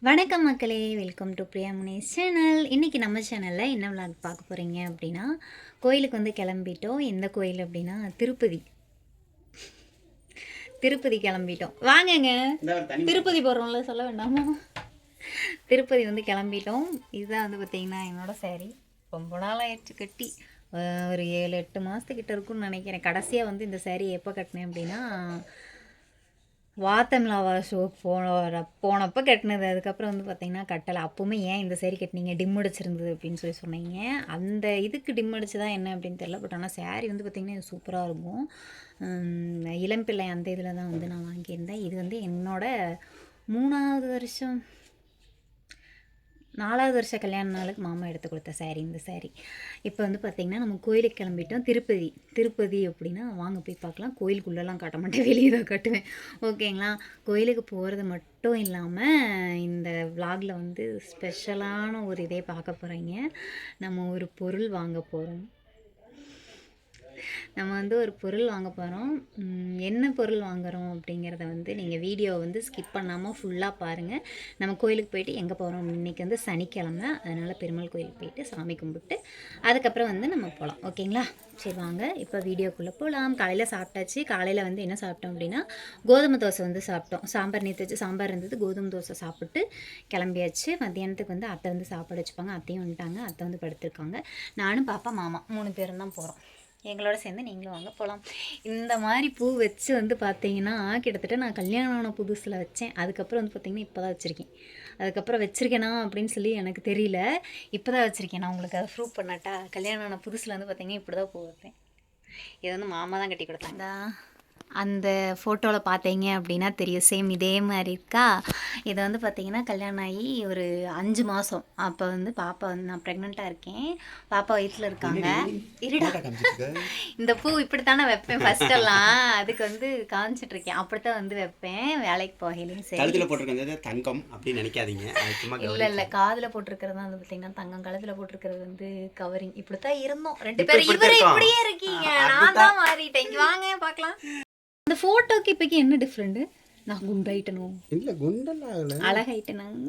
வணக்கம் மக்களே welcome to Priya Munesh channel இன்றைக்கி நம்ம சேனலில் என்ன vlog பார்க்க போகிறீங்க அப்படின்னா கோயிலுக்கு வந்து கிளம்பிட்டோம். எந்த கோயில் அப்படின்னா திருப்பதி. திருப்பதி கிளம்பிட்டோம். வாங்கங்க. திருப்பதி போகிறோம்ல சொல்ல வேண்டாமா? திருப்பதி வந்து கிளம்பிட்டோம். இதுதான் வந்து பார்த்திங்கன்னா என்னோட saree. ரொம்ப நாள் ஆயிடுச்சு கட்டி. ஒரு ஏழு எட்டு மாதத்துக்கிட்ட இருக்கும்னு நினைக்கிறேன். கடைசியாக வந்து இந்த saree எப்போ கட்டினேன் அப்படின்னா வாத்தம்லாவா ஷோ போன போனப்போ கட்டினது. அதுக்கப்புறம் வந்து பார்த்தீங்கன்னா கட்டலை. அப்போவுமே ஏன் இந்த சேரீ கட்டினீங்க டிம் அடிச்சிருந்தது அப்படின்னு சொல்லி சொன்னீங்க. அந்த இதுக்கு டிம் அடிச்சதா என்ன அப்படின்னு தெரியல. பட் ஆனால் சேரீ வந்து பார்த்திங்கன்னா சூப்பராக இருக்கும். இளம்பிள்ளை அந்த இதில் தான் வந்து நான் வாங்கியிருந்தேன். இது வந்து என்னோடய மூணாவது வருஷம் நாலாவது வருஷ கல்யாண நாளுக்கு மாமா எடுத்து கொடுத்த சாரீ இந்த saree. இப்போ வந்து பார்த்திங்கன்னா நம்ம கோயிலுக்கு கிளம்பிட்டோம். திருப்பதி. திருப்பதி அப்படின்னா வாங்க போய் பார்க்கலாம். கோயிலுக்குள்ளெல்லாம் காட்ட மாட்டேன். வெளியே தான் காட்டுவேன். ஓகேங்களா? கோயிலுக்கு போகிறது மட்டும் இல்லாமல் இந்த vlogல வந்து ஸ்பெஷலான ஒரு இதே பார்க்க போகிறீங்க நம்ம ஒரு பொருள் வாங்க போகிறோம் நம்ம வந்து ஒரு பொருள் வாங்க போகிறோம் என்ன பொருள் வாங்குறோம் அப்படிங்கிறத வந்து நீங்கள் வீடியோ வந்து ஸ்கிப் பண்ணாமல் ஃபுல்லாக பாருங்கள் நம்ம கோயிலுக்கு போயிட்டு எங்கே போகிறோம் இன்றைக்கி வந்து சனிக்கிழமை. அதனால் பெருமாள் கோயிலுக்கு போயிட்டு சாமி கும்பிட்டு அதுக்கப்புறம் வந்து நம்ம போகலாம் ஓகேங்களா? சரி வாங்க. இப்போ வீடியோக்குள்ளே போகலாம் காலையில் சாப்பிட்டாச்சு. காலையில் வந்து என்ன சாப்பிட்டோம் அப்படின்னா கோதுமை தோசை வந்து சாப்பிட்டோம். சாம்பார் நேற்று வச்சு சாம்பார் இருந்தது. கோதுமை தோசை சாப்பிட்டு கிளம்பியாச்சு. மத்தியானத்துக்கு வந்து அத்தை வந்து சாப்பாடு வச்சுப்பாங்க. அத்தையும் வந்துட்டாங்க. அத்தை வந்து படுத்திருக்காங்க. நானும் பாப்பா மாமா மூணு பேரும் தான் போகிறோம் எங்களோட சேர்ந்து நீங்களும் வாங்க போகலாம் இந்த மாதிரி பூ வச்சு வந்து பார்த்தீங்கன்னா கிட்டத்தட்ட நான் கல்யாணம் ஆன புதுசில் வச்சேன். அதுக்கப்புறம் வந்து பார்த்தீங்கன்னா இப்போ தான் வச்சுருக்கேன். அதுக்கப்புறம் வச்சுருக்கேனா அப்படின்னு சொல்லி எனக்கு தெரியல. இப்போ தான் வச்சுருக்கேன். நான் உங்களுக்கு அதை ப்ரூவ் பண்ணட்டா கல்யாணம் ஆன புதுசில் வந்து பார்த்தீங்கன்னா இப்படி தான் பூ வைப்பேன். இது வந்து மாமா தான் கட்டி கொடுத்தாங்க. அந்த ஃபோட்டோவில் பார்த்தீங்க அப்படின்னா தெரியும். சேம் இதே மாதிரி இருக்கா? இது வந்து பார்த்தீங்கன்னா கல்யாணம் ஆகி ஒரு அஞ்சு மாதம் அப்போ வந்து பாப்பா வந்து நான் ப்ரெக்னெண்ட்டாக இருக்கேன். பாப்பா வயிற்றில் இருக்காங்க. இருடா. இந்த பூ இப்படித்தானே வைப்பேன் ஃபர்ஸ்டெல்லாம் அதுக்கு வந்து காமிச்சிட்டு இருக்கேன். அப்படித்தான் வந்து வைப்பேன். வேலைக்கு போகலையும் சரி. கழுத்துல போட்டிருக்கிறது தங்கம் அப்படின்னு நினைக்காதீங்க. இல்ல இல்ல. காதுல போட்டிருக்கிறது வந்து பாத்தீங்கன்னா தங்கம். கழுத்துல போட்டிருக்கிறது வந்து கவரிங் இப்படித்தான் இருந்தோம். ரெண்டு பேரும் இவரு. இப்படியே இருக்கீங்க. நான் தான் மாறிட்டேன். இங்க வாங்க பார்க்கலாம். அந்த போட்டோக்கு இப்பக்கு என்ன டிஃப்ரெண்ட் நான் குண்டாயிட்டனும் இல்ல குண்டெல்லாம் ஆகல. அழகாயிட்டனும்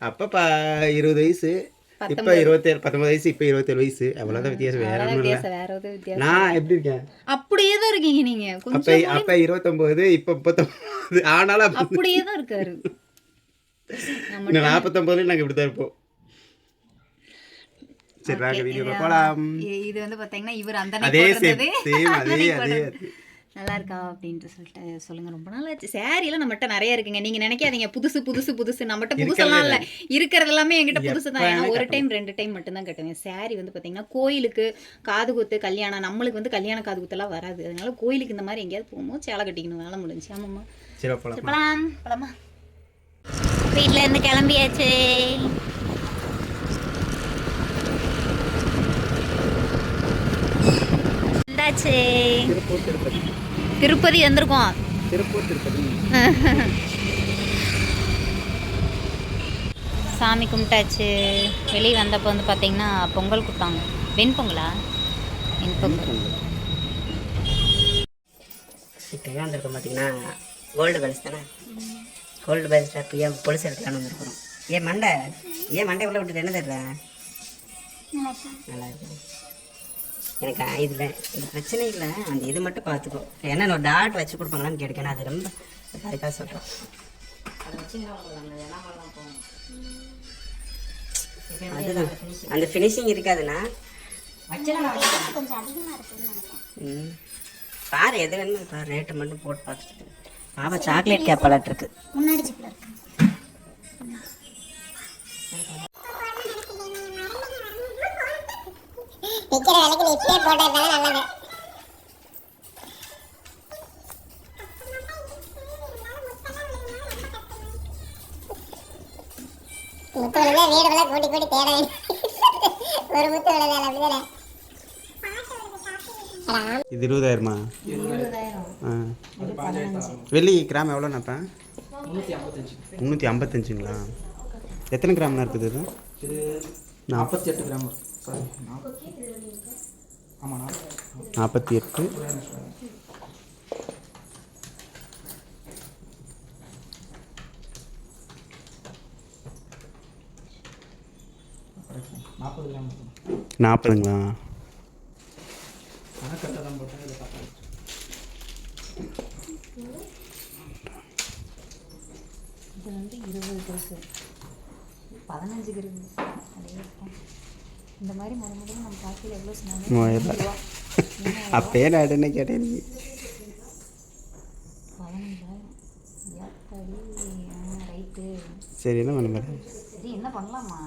அப்ப அப்ப இருபது வயசு இப்ப இருபத்தேழு பத்தொன்பது வயசு இப்ப இருபத்தேழு வயசு. அவ்வளவுதான் வித்தியாசம் வேற வித்தியாசம் வேற வித்தியாசம். நான் எப்படி இருக்கேன்? அப்படியே தான் இருக்கீங்க நீங்க. அப்ப அப்ப இருபத்தொன்பது இப்ப முப்பத்தொன்பது. ஆனாலும் அப்ப- அப்படியே தான் இருக்காரு நாற்பத்தொன்பதுல நாங்க இப்படிதான் இருப்போம். சரி வாங்க வீடியோ போலாம் இ- இது வந்து பாத்தீங்கன்னா இவர் அந்த அதே சேம் அதே அதே. நல்லா இருக்கா அப்படின்ட்டு சொல்லிட்டு சொல்லுங்க. ரொம்ப நாள் ஆச்சு. எல்லாம் நம்மகிட்ட நிறைய இருக்குங்க. நீங்க நினைக்காதீங்க. புதுசு புதுசு புதுசு. நம்மகிட்ட புதுசெல்லாம் இல்ல. இருக்கிறது எல்லாமே என்கிட்ட புதுசு தான். ஏன்னா ஒரு டைம் ரெண்டு டைம் மட்டும் தான் கட்டுவேன். Saree வந்து பாத்தீங்கன்னா கோயிலுக்கு காது குத்து கல்யாணம். நம்மளுக்கு வந்து கல்யாண காது குத்தெல்லாம் வராது. அதனால கோயிலுக்கு இந்த மாதிரி எங்கேயாவது போகும்போது சேலை கட்டிக்கணும். வேலை முடிஞ்சு. ஆமாம்மா. சரி போலாம்? போலாம். இருந்து கிளம்பியாச்சு. வந்தாச்சு. திருப்பதி. வந்திருக்கோம். திருப்பூர் திருப்பதி. சாமி கும்பிட்டாச்சு. வெளியே வந்தப்போ வந்து பார்த்தீங்கன்னா பொங்கல் கொடுத்தாங்க. வெண்பொங்கலா வெண்பொங்கல் இப்போ எங்கே வந்திருக்கோம் பார்த்தீங்கன்னா கோல்டு பேலஸ் தானே? கோல்டு பேலஸில் இப்போ ஏன் பொலிசு எடுத்துலான்னு வந்திருக்கிறோம். ஏன் மண்டை? ஏன் மண்டை உள்ள விட்டுட்டு என்ன தெரியல நல்லா இருக்கு? எனக்கு இதில் இது பிரச்சனை இல்லை. அந்த இது மட்டும் பார்த்துக்கோ ஏன்னா ஒரு டாட் வச்சு கொடுப்பாங்களான்னு கேட்கணும் அது ரொம்ப அதுக்காக சொல்கிறோம் அதுதான். அந்த ஃபினிஷிங் இருக்காதுண்ணா ம். பாரு எது வேணுமோ பாரு ரேட்டு மட்டும் போட்டு பார்த்துட்டு. பாப்பா சாக்லேட் கேப்பாளாட்டு இருக்கு. விற்கிற விலைக்கு நீ இப்படியே போட்டது தானே நல்லது. முத்து விழுந்தா வீடு ஃபுல்லாக கூட்டி கூட்டி தேட. ஒரு முத்து விழுதால அப்படிதானே? இது இருபதாயிரமா? ஆ. வெள்ளி கிராம் எவ்வளோ நாப்பேன் முந்நூற்றி ஐம்பத்தஞ்சுங்களா? எத்தனை கிராம்னா இருக்குது இது? நாற்பத்தி எட்டு கிராம். நாற்பத்தி எட்டு. நாற்பதுங்களா? அப்பயே நான் என்ன கேட்டேன் சரி என்ன பண்ண போகிறேன் சரி என்ன பண்ணலாமா?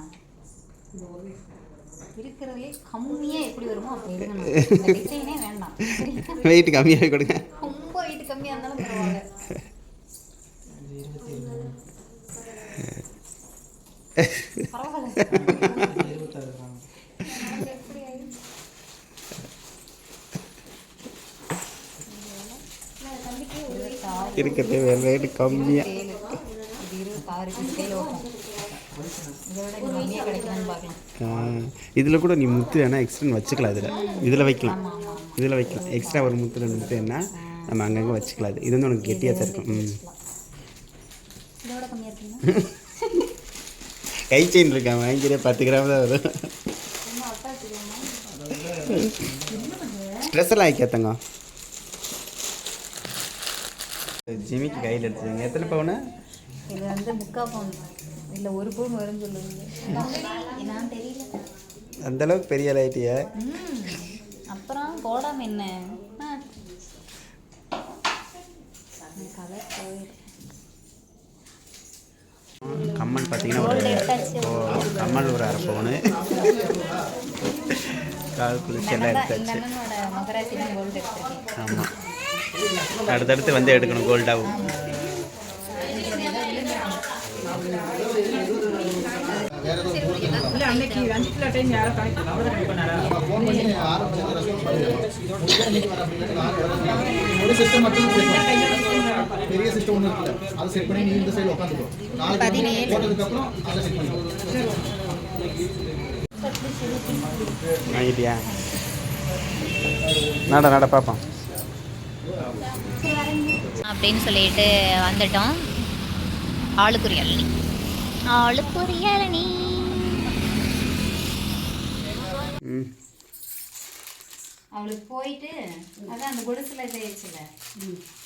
இருக்கிறதுலே கம்மியாக எப்படி வருமோ அப்படி வேண்டாம்? வெயிட் கம்மியாக கொடுங்க. ரொம்ப வெயிட் கம்மியாக இருந்தாலும் பரவாயில்ல. பரவாயில்ல இருபத்தாறு கிராம் எப்படி ஆயிடுச்சு? தம்பிக்கு இருபத்தாறு இருக்கிறதே. வேறு ரேட்டு கம்மியாக இதில் கூட நீ முத்து வேணால் எக்ஸ்ட்ரா வச்சுக்கலாம் இதில். இதில் வைக்கலாம். இதில் வைக்கலாம். எக்ஸ்ட்ரா ஒரு முத்து ரெண்டு முத்து என்ன நம்ம அங்கங்கே வச்சுக்கலாம் இது. இது வந்து உனக்கு கெட்டியாக தான் இருக்கும். ம். கை செயின் இருக்கான் வாங்கிக்கிறே பத்து கிராம் தான் வரும். ஸ்ட்ரெஸ் எல்லாம் ஆக்கியாத்தங்க ஜிமிக்கு கையில் எடுத்துங்க எத்தனை பவுனு? இது வந்து முக்கா பவுன். இல்லை ஒரு பவுன் வரும்னு சொல்லுவீங்க. நான் தெரியல. அந்த அளவுக்கு பெரிய லைட்டிய ம். அப்புறம் போடாம என்ன? கலர் போயிடும் கம்மல் பார்த்தீங்கன்னா ஒரு ஓ, கம்மல் ஒரு அரை பவுனு. கால் குளிச்சு அடுத்தடுத்து வந்து எடுக்கணும் கோல்டாகவும் ஒரு சிஸ்டம் மட்டும் set பண்ணு. பெரிய சிஸ்டம் ஒன்று இருக்குல்ல அதை செட் பண்ணி நீ இந்த சைடு உட்காந்துக்கோ நாளைக்கு போட்டதுக்கப்புறம் அதை செட் பண்ணிக்கோ வாங்கிட்டியா நட நட பார்ப்போம். அப்படின்னு சொல்லிட்டு வந்துட்டோம். ஆளுக்குரி இளநி ஆளுக்குரி இளநி அவளுக்கு போயிட்டு அதான் அந்த கொலுசுல இதாயிடுச்சுல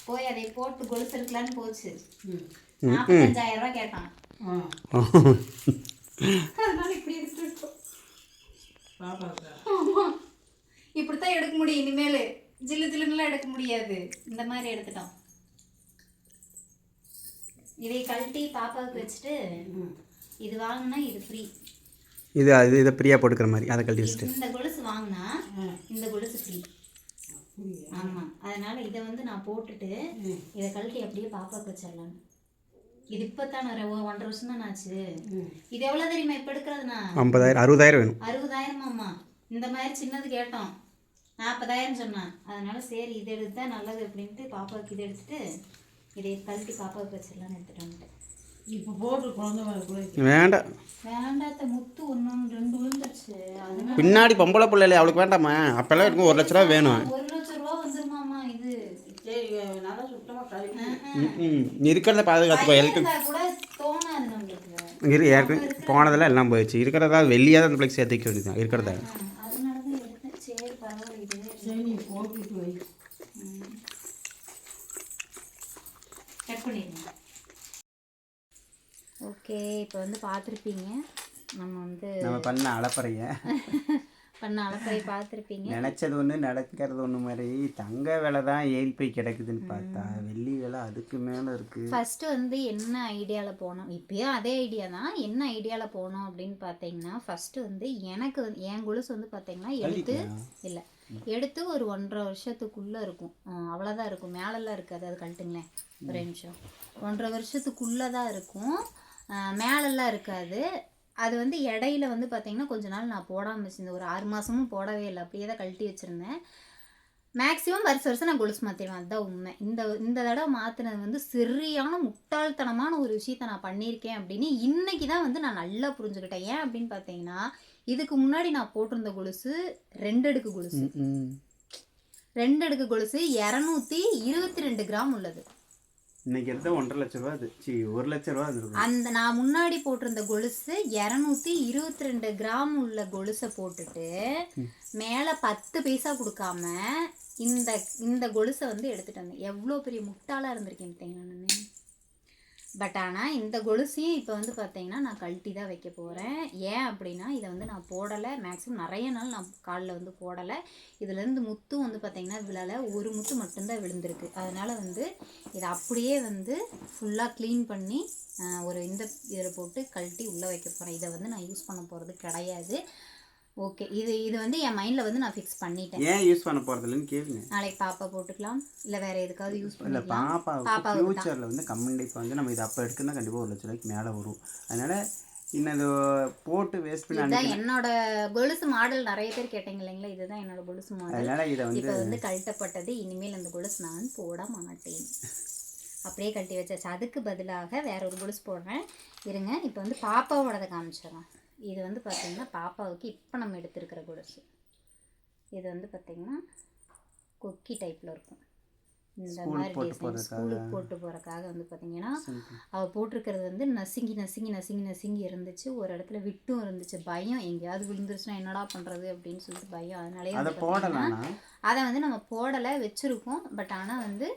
போய் அதை போட்டு கொலுசு இருக்கலான்னு போச்சு. நாற்பத்தஞ்சாயிரம் ரூபாய் கேட்டான். அதனால இப்படி எடுத்துட்டோம் இப்படித்தான் எடுக்க முடியும் இனிமேல். ஜில்லு ஜில்லுன்னுலாம் எடுக்க முடியாது. இந்த மாதிரி எடுத்துட்டோம். இதை கழட்டி பாப்பாவுக்கு வச்சுட்டு இது வாங்கினா இது ஃப்ரீ இது அது இதை பிரியா போட்டுக்கிற மாதிரி அதை கழட்டி வச்சுட்டு. இந்த கொலுசு வாங்கினா இந்த கொலுசு ஃப்ரீ ஆமா. அதனால இதை வந்து நான் போட்டுட்டு இதை கழட்டி அப்படியே பாப்பாக்கு வச்சிடலாம். இது இப்போத்தான் ஒன்றரை வருஷம் தான் ஆச்சு இது எவ்வளவு தெரியுமா இப்ப எடுக்கிறதுனா? ஐம்பதாயிரம் அறுபதாயிரம் வேணும். அறுபதாயிரமாம்மா. இந்த மாதிரி சின்னது கேட்டோம். நாற்பதாயிரம் சொன்னான். அதனால சரி இது எடுத்தா நல்லது அப்படின்ட்டு பாப்பாவுக்கு இது எடுத்துட்டு இதை கழட்டி பாப்பாவுக்கு வச்சிடலாம்னு எடுத்துட்டு வந்துட்டேன். வேண்டாம். வேண்டாத்த முத்து ஒன்று ரெண்டு விழுந்துருச்சு. அதனால பின்னாடி பொம்பளை பிள்ளைல அவளுக்கு வேண்டாமா? அப்போல்லாம் இருக்கும் ஒரு லட்ச ரூபா வேணும். ஒரு லட்ச ரூபா வந்துருமாமா இது. ம் இருக்கிறத பாதுகாத்துக்கோ எலக்ட்ரிக் இரு ஏற்கனவே போனதெல்லாம் எல்லாம் போயிடுச்சு. இருக்கிறதா வெளியாக தான் அந்த பிள்ளைக்கு சேர்த்து வைக்க வேண்டியது இருக்கிறத அதனால தான் எடுத்தேன் சரி பரவாயில்ல இது கட் பண்ணிடுங்க ஓகே இப்போ வந்து பார்த்துருப்பீங்க. நம்ம வந்து நம்ம பண்ண அளப்பறைய. பண்ண அளப்பறை பார்த்துருப்பீங்க. நினச்சது ஒன்று நடக்கிறது ஒன்று மாதிரி தங்க விலை தான் ஏறி போய் கிடக்குதுன்னு பார்த்தா வெள்ளி விலை அதுக்கு மேலே இருக்குது ஃபஸ்ட்டு வந்து என்ன ஐடியாவில் போனோம்? இப்பயும் அதே ஐடியா தான். என்ன ஐடியாவில் போனோம் அப்படின்னு பார்த்தீங்கன்னா ஃபஸ்ட்டு வந்து எனக்கு வந்து என் கொலுசு வந்து பார்த்தீங்கன்னா எடுத்து இல்லை எடுத்து ஒரு ஒன்றரை வருஷத்துக்குள்ளே இருக்கும். அவ்வளோதான் இருக்கும். மேலெல்லாம் இருக்காது. அது கழட்டுங்களேன். ஒரு நிமிஷம். ஒன்றரை வருஷத்துக்குள்ளே தான் இருக்கும். மேலெல்லாம் இருக்காது. அது வந்து இடையில வந்து பார்த்தீங்கன்னா கொஞ்ச நாள் நான் போடாமல் வச்சிருந்தேன். ஒரு ஆறு மாதமும் போடவே இல்லை. அப்படியே தான் கழட்டி வச்சுருந்தேன். மேக்ஸிமம் வருஷ வருஷம் நான் கொலுசு மாற்றிடுவேன் அதுதான் உண்மை. இந்த இந்த தடவை மாற்றினது வந்து சரியான முட்டாள்தனமான ஒரு விஷயத்த நான் பண்ணியிருக்கேன் அப்படின்னு இன்னைக்கு தான் வந்து நான் நல்லா புரிஞ்சுக்கிட்டேன். ஏன் அப்படின்னு பார்த்தீங்கன்னா இதுக்கு முன்னாடி நான் போட்டிருந்த கொலுசு ரெண்டு அடுக்கு கொலுசு. ரெண்டு அடுக்கு கொலுசு இரநூத்தி இருபத்தி ரெண்டு கிராம் உள்ளது. இன்னைக்கு எடுத்த ஒன்றரை லட்ச ரூபா அது. சி ஒரு லட்ச ரூபா அது இருக்கும். அந்த நான் முன்னாடி போட்டிருந்த கொலுசு இரநூத்தி இருபத்தி ரெண்டு கிராம் உள்ள கொலுசை போட்டுட்டு மேலே பத்து பைசா கொடுக்காம இந்த இந்த கொலுசை வந்து எடுத்துட்டு வந்தேன். எவ்வளோ பெரிய முட்டாளாக இருந்திருக்கேன் பார்த்தீங்களா நான் பட் ஆனால் இந்த கொலுசையும் இப்போ வந்து பார்த்தீங்கன்னா நான் கழட்டி தான் வைக்க போகிறேன் ஏன் அப்படின்னா இதை வந்து நான் போடலை. மேக்ஸிமம் நிறைய நாள் நான் காலில் வந்து போடலை. இதுலேருந்து முத்தும் வந்து பார்த்தீங்கன்னா விழலை. ஒரு முத்து மட்டும்தான் விழுந்திருக்கு. அதனால் வந்து இதை அப்படியே வந்து ஃபுல்லாக க்ளீன் பண்ணி ஒரு இந்த இதில் போட்டு கழட்டி உள்ளே வைக்க போகிறேன் இதை வந்து நான் யூஸ் பண்ண போகிறது கிடையாது. ஓகே இது இது வந்து என் மைண்டில் வந்து நான் ஃபிக்ஸ் பண்ணிட்டேன். ஏன் யூஸ் பண்ண போறது இல்லைன்னு கேளுங்க. நாளைக்கு பாப்பா போட்டுக்கலாம். இல்லை வேற எதுக்காவது யூஸ் இல்லை பண்ணிக்கலாம். பாப்பாவுக்கு பாப்பாவுக்கு தான். ஃப்யூச்சரில் வந்து கண்டிப்பாக வந்து நம்ம இது அப்போ எடுக்கணும்னா கண்டிப்பாக ஒரு லட்ச ரூபாய்க்கு மேலே வரும். அதனால இன்னும் இது போட்டு வேஸ்ட் பண்ணி என்னோட கொலுசு மாடல் நிறைய பேர் கேட்டீங்க இல்லைங்களா? இதுதான் என்னோட கொலுசு மாடல் அதனால இதை வந்து இப்போ வந்து கழட்டப்பட்டது இனிமேல் அந்த கொலுசு நான் போட மாட்டேன். அப்படியே கழட்டி வச்சாச்சு. அதுக்கு பதிலாக வேற ஒரு கொலுசு போடுறேன். இருங்க இப்போ வந்து பாப்பாவோடதை காமிச்சிடலாம். இது வந்து பார்த்தீங்கன்னா பாப்பாவுக்கு இப்போ நம்ம எடுத்திருக்கிற கொலுசு. இது வந்து பார்த்தீங்கன்னா கொக்கி டைப்பில் இருக்கும். இந்த மாதிரி போட்டு டிசைன். ஸ்கூலுக்கு போட்டு போகிறக்காக வந்து பார்த்தீங்கன்னா அவள் போட்டிருக்கிறது வந்து நசுங்கி நசுங்கி நசுங்கி நசுங்கி இருந்துச்சு. ஒரு இடத்துல விட்டும் இருந்துச்சு. பயம். எங்கேயாவது விழுந்துருச்சுன்னா என்னடா பண்ணுறது அப்படின்னு சொல்லிட்டு பயம். அதனாலே அதை வந்து நம்ம போடலை வச்சுருக்கோம் பட் ஆனால் வந்து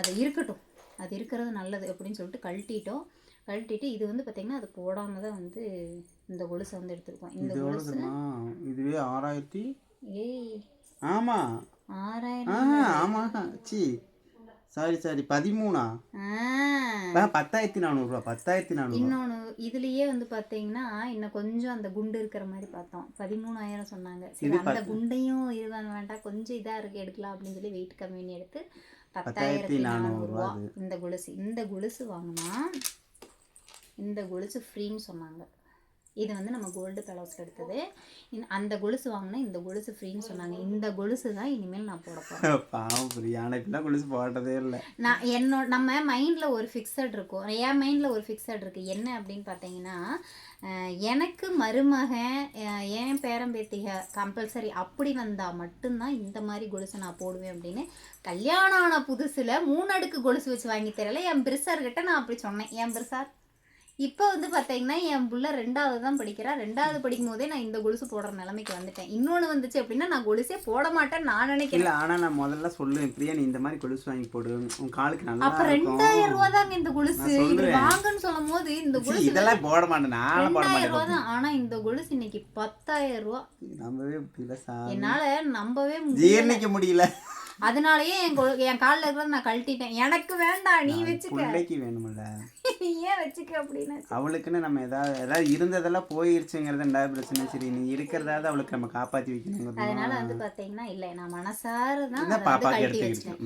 அது இருக்கட்டும். அது இருக்கிறது நல்லது அப்படின்னு சொல்லிட்டு கழட்டிட்டோம். கழட்டிட்டு இது வந்து பார்த்திங்கன்னா அது போடாமல் தான் வந்து இந்த கொலுசை வந்து எடுத்திருக்கோம். இந்த இது கொலுசு இதுவே ஆறாயிரத்தி ஏய். ஆமாம் ஆ ஆறாயிரம் ஆமாம் சி சாரி சாரி. பதிமூணா? ஆ. பத்தாயிரத்தி நானூறுரூவா பத்தாயிரத்தி நானூறுரூவா இன்னொன்று இதுலயே வந்து பார்த்தீங்கன்னா இன்னும் கொஞ்சம் அந்த குண்டு இருக்கிற மாதிரி பார்த்தோம். பதிமூணாயிரம் சொன்னாங்க. சரி இது அந்த. குண்டையும் இருவாங்க வேண்டாம். கொஞ்சம் இதாக இருக்கு எடுக்கலாம் அப்படின்னு சொல்லி வெயிட் கம்மின்னு எடுத்து பத்தாயிரத்தி நானூறுரூவா அது. இந்த கொலுசு. இந்த கொலுசு வாங்கினா இந்த கொலுசு ஃப்ரீன்னு சொன்னாங்க. இது வந்து நம்ம கோல்டு கலர்ஸில் எடுத்தது. இந்த- அந்த கொலுசு வாங்கினா இந்த கொலுசு ஃப்ரீன்னு சொன்னாங்க. இந்த கொலுசு தான் இனிமேல் நான் போட போகிறேன் பாவம் ஆனால் கொலுசு போட்டதே இல்லை. நான் என்னோட நம்ம மைண்டில் ஒரு ஃபிக்ஸட் இருக்கும். என் மைண்டில் ஒரு ஃபிக்ஸட் இருக்குது என்ன அப்படின்னு பார்த்தீங்கன்னா எனக்கு மருமகன் என் பேரம்பேத்திக கம்பல்சரி அப்படி வந்தால் மட்டும்தான் இந்த மாதிரி கொலுசு நான் போடுவேன் அப்படின்னு கல்யாணம் ஆன புதுசில் மூணு அடுக்கு கொலுசு வச்சு வாங்கி தரல. என் பிரிசார்கிட்ட நான் அப்படி சொன்னேன். என் பிரிசார் இப்போ வந்து பார்த்தீங்கன்னா என் புள்ள ரெண்டாவது தான் படிக்கிறா. ரெண்டாவது படிக்கும் போதே நான் இந்த கொலுசு போடுற நிலைமைக்கு வந்துட்டேன். இன்னொன்று வந்துச்சு அப்படின்னா நான் கொலுசே போட மாட்டேன்னு நான் நினைக்கிறேன். ஆனால் நான் முதல்ல சொல்லுவேன் பிரியா நீ இந்த மாதிரி கொலுசு வாங்கி போடு. உன் காலுக்கு நல்லா அப்ப ரெண்டாயிரம் ரூபா தாங்க இந்த கொலுசு. நான் இது. வாங்கன்னு சொல்லும் போது இந்த கொலுசு இதெல்லாம் போட மாட்டேன். நானும் போட ரூபா மாட்டேன் தான். ஆனா இந்த கொலுசு இன்னைக்கு பத்தாயிரம் ரூபா. நம்பவே முடியல சாமி. என்னால நம்பவே முடியல ஜீரணிக்க முடியல. அதனாலயே என் என் கால்ல இருக்கிறத நான் கழட்டிட்டேன். எனக்கு வேண்டாம் நீ வச்சுக்க. பிள்ளைக்கு வேணும்ல. நீ ஏன் வச்சுக்க அப்படின்னு அவளுக்குன்னு நம்ம ஏதாவது ஏதாவது இருந்ததெல்லாம் போயிருச்சுங்கிறது ரெண்டாவது பிரச்சனை. சரி நீ இருக்கிறதாவது அவளுக்கு நம்ம காப்பாற்றி வைக்கணுங்கிறது அதனால வந்து பாத்தீங்கன்னா இல்ல நான் மனசார தான்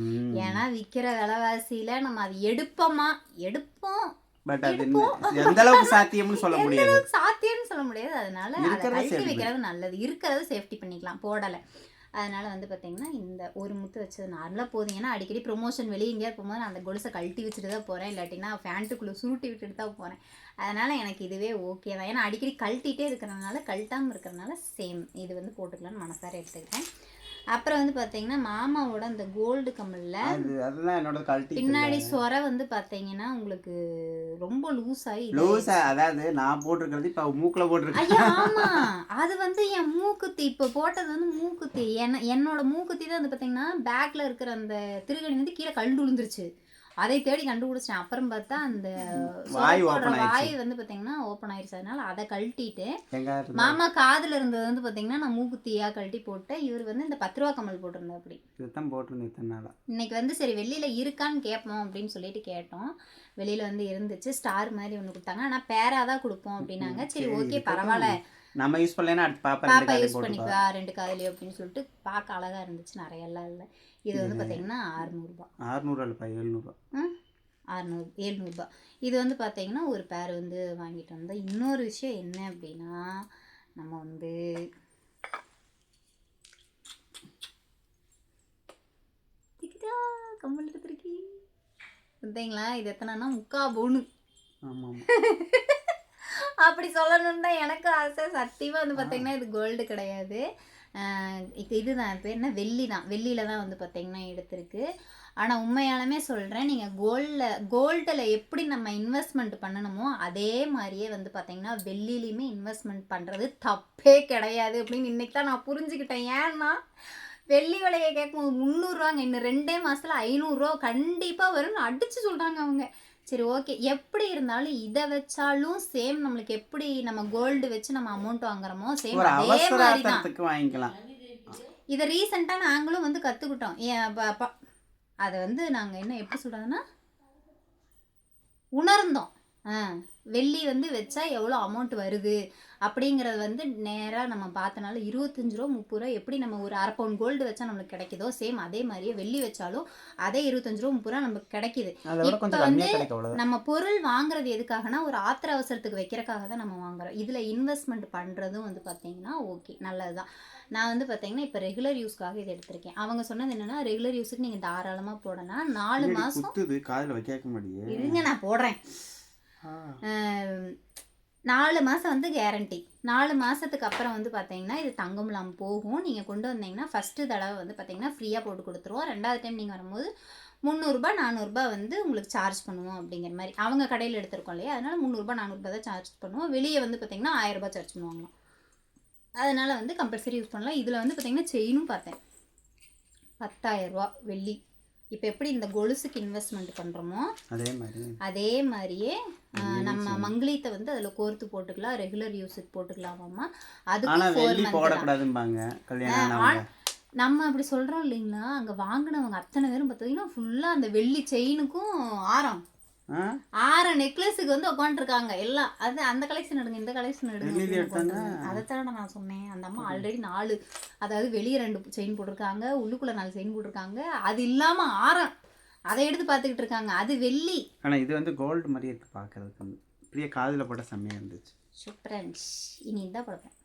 ம். ஏன்னா விக்கிற விலைவாசியில நம்ம அது எடுப்போமா? எடுப்போம். பட் அது எந்த அளவுக்கு சாத்தியம்னு சொல்ல முடியாது. சாத்தியம்னு சொல்ல முடியாது. அதனால அதை வைக்கிறது நல்லது. இருக்கிறத சேஃப்டி பண்ணிக்கலாம். போடலை. அதனால் வந்து பார்த்தீங்கன்னா இந்த ஒரு முத்து வச்சது நார்மலாக போதும். ஏன்னா அடிக்கடி ப்ரொமோஷன் வெளியே எங்கேயாவது போகும்போது நான் அந்த கொலுசை கழட்டி வச்சுட்டு தான் போகிறேன் இல்லாட்டினா ஃபேண்ட்டுக்குள்ளே சுருட்டி விட்டுட்டு தான் போகிறேன் அதனால் எனக்கு இதுவே ஓகே தான். ஏன்னா அடிக்கடி கழட்டிகிட்டே இருக்கிறனால கழட்டாமல் இருக்கிறனால சேம் இது வந்து போட்டுக்கலாம்னு மனசார எடுத்துக்கிட்டேன். அப்புறம் வந்து பார்த்தீங்கன்னா மாமாவோட அந்த கோல்டு கம்மலில் அது அதுதான் என்னோட கழட்டி பின்னாடி சொரை வந்து பார்த்தீங்கன்னா உங்களுக்கு ரொம்ப லூஸ் ஆகி லூஸா அதாவது நான் போட்டிருக்கிறது இப்போ மூக்கில் போட்டிருக்கேன் அது வந்து என் மூக்குத்தி இப்போ போட்டது வந்து மூக்குத்தி. என்ன என்னோட மூக்குத்தி தான் வந்து பார்த்தீங்கன்னா பேக்ல இருக்கிற அந்த திருகணி வந்து கீழே கண்டு விழுந்துருச்சு. அதை தேடி கண்டுபிடிச்சேன் அப்புறம் பார்த்தா அந்த வாய். வாய் வந்து பார்த்தீங்கன்னா ஓப்பன் ஆயிடுச்சு. அதனால அதை கழட்டிட்டு மாமா காதுல இருந்தது வந்து பார்த்தீங்கன்னா நான் மூக்குத்தியா கழட்டி போட்டேன். இவர் வந்து இந்த பத்து ரூபா கமல் போட்டிருந்தார் அப்படி. இதுதான் போட்டிருந்தேன் இன்னைக்கு வந்து சரி வெளியில இருக்கான்னு கேட்போம் அப்படின்னு சொல்லிட்டு கேட்டோம். வெளியில வந்து இருந்துச்சு. ஸ்டார் மாதிரி ஒன்று கொடுத்தாங்க. ஆனால் பேரா தான் கொடுப்போம் அப்படின்னாங்க. சரி ஓகே பரவாயில்ல. நம்ம யூஸ் பண்ணலைன்னா அடுத்து பாப்பா பாப்பா யூஸ் பண்ணிக்குவா ரெண்டு காதலி அப்படின்னு சொல்லிட்டு பார்க்க அழகா இருந்துச்சு நிறைய எல்லாம் இல்லை. இது வந்து பார்த்தீங்கன்னா அறுநூறுபா. அறுநூறுவா இல்லைப்பா எழுநூறுவா அறுநூறு ஏழ்நூறுபா இது வந்து பார்த்தீங்கன்னா ஒரு பேர் வந்து வாங்கிட்டு வந்தோம் இன்னொரு விஷயம் என்ன அப்படின்னா நம்ம வந்து கம்மல் எடுத்துருக்கி பார்த்தீங்களா? இது எத்தனைனா முக்கா பவுனு ஆமாம் ஆமாம். அப்படி சொல்லணும்னு தான் எனக்கு ஆசை. சத்தியமாக வந்து பார்த்தீங்கன்னா இது கோல்டு கிடையாது. இப்போ இதுதான். இப்போ என்ன? வெள்ளி தான் வெள்ளியில் தான் வந்து பார்த்தீங்கன்னா எடுத்திருக்கு. ஆனால் உண்மையாலுமே சொல்கிறேன் நீங்கள் கோல்டில் கோல்டில் எப்படி நம்ம இன்வெஸ்ட்மெண்ட் பண்ணணுமோ அதே மாதிரியே வந்து பார்த்தீங்கன்னா வெள்ளிலையுமே இன்வெஸ்ட்மெண்ட் பண்ணுறது தப்பே கிடையாது அப்படின்னு இன்றைக்கி தான் நான் புரிஞ்சுக்கிட்டேன். ஏன்னா வெள்ளி விலையை கேட்கும்போது முந்நூறுரூவாங்க இன்னும் ரெண்டே மாதத்தில் ஐநூறுரூவா கண்டிப்பாக வரும்னு அடித்து சொல்கிறாங்க அவங்க. சரி ஓகே எப்படி இருந்தாலும் இதை வச்சாலும் சேம் நம்மளுக்கு எப்படி நம்ம கோல்டு வச்சு நம்ம அமௌண்ட் வாங்குறோமோ சேம் அதே மாதிரி தான் வாங்கிக்கலாம். இதை ரீசெண்டாக நாங்களும் வந்து கற்றுக்கிட்டோம் அதை வந்து நாங்கள் என்ன எப்படி சொல்கிறதுன்னா உணர்ந்தோம். ஆ. வெள்ளி வந்து வச்சா எவ்வளோ அமௌண்ட் வருது? அப்படிங்கிறது வந்து நேராக நம்ம பார்த்தனால இருபத்தஞ்சு ரூபா முப்பது ரூபா எப்படி நம்ம ஒரு அரை பவுன் கோல்டு வச்சா நம்மளுக்கு கிடைக்குதோ சேம் அதே மாதிரியே வெள்ளி வச்சாலும் அதே இருபத்தஞ்சு ரூபா முப்பது ரூபா நமக்கு கிடைக்குது. இப்ப கொஞ்சம் வந்து நம்ம பொருள் வாங்குறது எதுக்காகனா ஒரு ஆத்திர அவசரத்துக்கு வைக்கிறக்காக தான் நம்ம வாங்குறோம். இதில் இன்வெஸ்ட்மெண்ட் பண்ணுறதும் வந்து பார்த்தீங்கன்னா ஓகே நல்லது தான் நான் வந்து பார்த்தீங்கன்னா இப்போ ரெகுலர் யூஸ்க்காக இதை எடுத்திருக்கேன். அவங்க சொன்னது என்னன்னா ரெகுலர் யூஸுக்கு நீங்கள் தாராளமாக போடலாம். நாலு மாதம் காதில் வைக்க முடியும் இருங்க நான் போடுறேன். நாலு மாதம் வந்து கேரண்டி நாலு மாதத்துக்கு அப்புறம் வந்து பார்த்தீங்கன்னா இது தங்கம்லாம் போகும். நீங்கள் கொண்டு வந்தீங்கன்னா ஃபஸ்ட்டு தடவை வந்து பார்த்தீங்கன்னா ஃப்ரீயாக போட்டு கொடுத்துருவோம். ரெண்டாவது டைம் நீங்கள் வரும்போது முந்நூறுரூபா நானூறுரூபா வந்து உங்களுக்கு சார்ஜ் பண்ணுவோம் அப்படிங்கிற மாதிரி. அவங்க கடையில் எடுத்திருக்கோம் இல்லையா? அதனால் முந்நூறுரூபா நானூறுரூபா தான் சார்ஜ் பண்ணுவோம். வெளியே வந்து பார்த்தீங்கன்னா ஆயிரரூபா சார்ஜ் பண்ணுவாங்களாம். அதனால் வந்து கம்பல்சரி யூஸ் பண்ணலாம். இதில் வந்து பார்த்தீங்கன்னா செயினும் பார்த்தேன். பத்தாயிரரூபா வெள்ளி. இப்போ எப்படி இந்த கொலுசுக்கு இன்வெஸ்ட்மெண்ட் பண்ணுறோமோ அதே மாதிரி. அதே மாதிரியே நம்ம மங்கிலீத்தை வந்து அதில் கோர்த்து போட்டுக்கலாம் ரெகுலர் யூஸுக்கு போட்டுக்கலாமாம்மா. அதுக்கு போடக்கூடாதும்பாங்க கல்யாணம். நம்ம அப்படி சொல்கிறோம் இல்லைங்களா அங்கே வாங்கினவங்க அத்தனை பேரும் பார்த்தீங்கன்னா ஃபுல்லாக அந்த வெள்ளி செயினுக்கும் ஆரம். ஆறு நெக்லஸுக்கு வந்து உட்காந்துருக்காங்க எல்லாம் அது அந்த கலெக்ஷன் எடுங்க இந்த கலெக்ஷன் எடுங்க. உட்காந்துருக்காங்க. அதைத்தானே நான் சொன்னேன். அந்த அம்மா ஆல்ரெடி நாலு அதாவது வெளியே ரெண்டு செயின் போட்டிருக்காங்க உள்ளுக்குள்ள நாலு செயின் போட்டிருக்காங்க. அது இல்லாம ஆரம். அதை எடுத்து பார்த்துக்கிட்டு இருக்காங்க. அது வெள்ளி. ஆனா இது வந்து கோல்டு மாதிரி இருக்கு பார்க்கறதுக்கு. வந்து இப்படியே காதில் போட்ட செம்மையாக இருந்துச்சு. சூப்பரன்ஸ் இனி தான் படுப்பேன்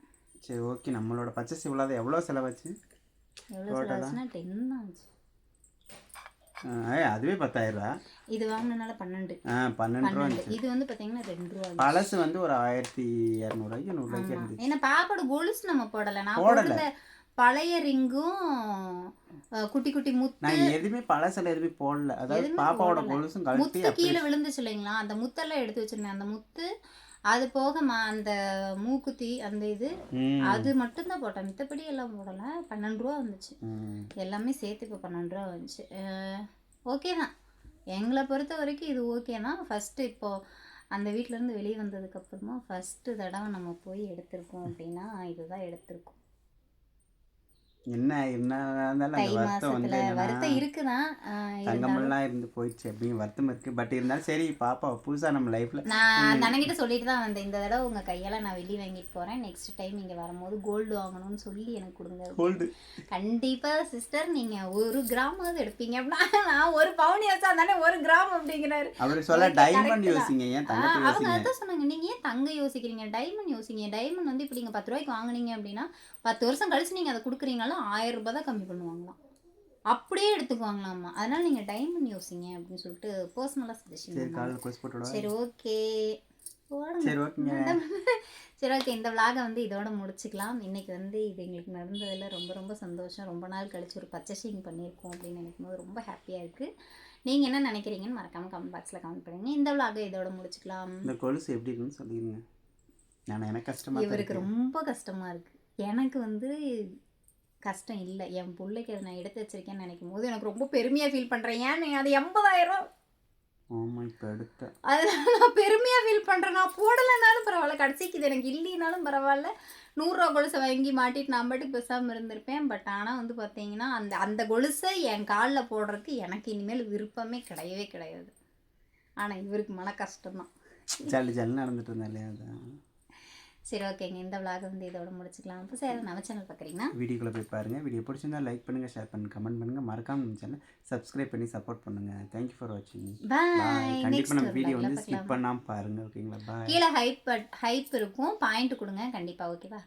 சரி ஓகே நம்மளோட பச்சை இவ்வளோ எவ்வளோ செலவாச்சு? எவ்வளோ? செலவாச்சுன்னா டென் ஆச்சு. அதுவே பத்தாயிரம் ரூபா. இது வாங்கினனால பன்னெண்டு. ஆ பன்னெண்டு ரூபா இது வந்து பார்த்தீங்கன்னா ரெண்டு ரூபா. பழசு வந்து ஒரு ஆயிரத்தி இரநூறுவாய்க்கு நூறுரூவாய்க்கு. இருந்துச்சு. ஏன்னா பாப்பாவோட கொலுசு நம்ம போடல. நான் போடல. பழைய ரிங்கும் குட்டி குட்டி முத்து நான் எதுவுமே பழசில் எதுவுமே போடல. அதாவது பாப்பாவோட. கொலுசும் முத்து கீழே விழுந்துச்சு இல்லைங்களா? அந்த முத்தெல்லாம் எடுத்து வச்சிருந்தேன். அந்த முத்து அது போக ம- அந்த மூக்குத்தி அந்த இது அது மட்டும்தான் போட்டேன். மித்தபடி எல்லாம் போடல. பன்னெண்டு ரூபா வந்துச்சு. எல்லாமே சேர்த்து இப்போ பன்னெண்டு ரூபா வந்துச்சு. ஓகே தான். எங்களை பொறுத்த வரைக்கும் இது ஓகே தான். ஃபஸ்ட்டு இப்போது அந்த வீட்டிலேருந்து வெளியே வந்ததுக்கப்புறமா ஃபஸ்ட்டு தடவை நம்ம போய் எடுத்திருக்கோம் அப்படின்னா இதுதான் எடுத்திருக்கோம். என்ன என்ன இருந்தாலும் அந்த வருத்தம் வந்து வருத்தம் இருக்குதான். தங்கமெல்லாம் இருந்து போயிடுச்சு அப்படின்னு வருத்தம் இருக்கு. பட் இருந்தாலும் சரி பாப்பா புதுசா நம்ம லைஃப்ல நான் தனக்கிட்ட சொல்லிட்டு தான் வந்தேன். இந்த தடவை உங்கள் கையால் நான் வெளியே வாங்கிட்டு போகிறேன் நெக்ஸ்ட் டைம் இங்கே வரும்போது கோல்டு வாங்கணும்னு சொல்லி எனக்கு கொடுங்க. கோல்டு கண்டிப்பாக சிஸ்டர் நீங்கள் ஒரு கிராமாவது எடுப்பீங்க. அப்படின்னா நான் ஒரு பவுனி வச்சா தானே ஒரு கிராம் அப்படிங்கிறாரு. அவர் சொல்ல டைமண்ட். யோசிங்க. ஏன் ஆ, தங்கத்தை அவங்க அதான் சொன்னாங்க. நீங்கள் ஏன் தங்க யோசிக்கிறீங்க? டைமண்ட் யோசிங்க. டைமண்ட் வந்து இப்போ நீங்கள் பத்து ரூபாய்க்கு வாங்குனீங்க அப்படின்னா பத்து வருஷம் கழிச்சு நீங்கள் அதை கொடுக்குறீங்கனாலும் ஆயிரம் ரூபாய் தான் கம்மி பண்ணுவாங்களாம். அப்படியே எடுத்துக்குவாங்களாமா அதனால நீங்கள் டைமண்ட் யோசிங்க அப்படின்னு சொல்லிட்டு பர்சனலாக சஜஷன்? சரி ஓகே சரி ஓகே இந்த விலாகை வந்து இதோட முடிச்சுக்கலாம். இன்னைக்கு வந்து இது எங்களுக்கு நடந்ததில் ரொம்ப ரொம்ப சந்தோஷம். ரொம்ப நாள் கழிச்சு ஒரு பர்ச்சேசிங் பண்ணியிருக்கோம் அப்படின்னு நினைக்கும் போது ரொம்ப ஹாப்பியாக இருக்குது நீங்கள் என்ன நினைக்கிறீங்கன்னு மறக்காமல் கமெண்ட் பாக்ஸில் கமெண்ட் பண்ணுங்க. இந்த விலாகை இதோட முடிச்சுக்கலாம். இந்த கொலுசு எப்படி இருக்குன்னு சொல்லிடுங்க நான் எனக்கு கஷ்டமா தான் இவருக்கு. ரொம்ப கஷ்டமாக இருக்குது எனக்கு வந்து கஷ்டம் இல்லை. என் பிள்ளைக்கு அதை நான் எடுத்து வச்சிருக்கேன்னு நினைக்கும் போது எனக்கு ரொம்ப பெருமையாக ஃபீல் பண்ணுறேன் ஏன்னு அது எண்பதாயிரம் அதனால நான் பெருமையாக ஃபீல் பண்ணுறேன் நான் போடலைனாலும் பரவாயில்ல. கடைசிக்கு இது எனக்கு இல்லைனாலும் பரவாயில்ல. நூறுரூவா கொலுசை வாங்கி மாட்டிட்டு நான் பாட்டுக்கு பேசாமல் இருந்திருப்பேன். பட் ஆனால் வந்து பார்த்தீங்கன்னா அந்த அந்த கொலுசை என் காலில் போடுறதுக்கு எனக்கு இனிமேல் விருப்பமே கிடையவே கிடையாது. ஆனால் இவருக்கு மன கஷ்டம்தான். ஜல்லி ஜல்லி நடந்துட்டு இருந்தேன் இல்லையா சரி ஓகேங்க இந்த விலாக வந்து இதோட முடிச்சுக்கலாம். அப்போ சரி நம்ம சேனல் பார்க்குறீங்கன்னா வீடியோக்குள்ளே போய் பாருங்க. வீடியோ பிடிச்சிருந்தா லைக் பண்ணுங்க ஷேர் பண்ணுங்க கமெண்ட் பண்ணுங்க. மறக்காம நம்ம சேனல் சப்ஸ்கிரைப் பண்ணி சப்போர்ட் பண்ணுங்க. தேங்க்யூ ஃபார் வாட்சிங் பாய் கண்டிப்பாக நம்ம வீடியோ வந்து ஸ்கிப் பண்ணாமல் பாருங்க ஓகேங்களா பாய் கீழே ஹைப் ஹைப் இருக்கும். பாயிண்ட் கொடுங்க. கண்டிப்பாக ஓகேவா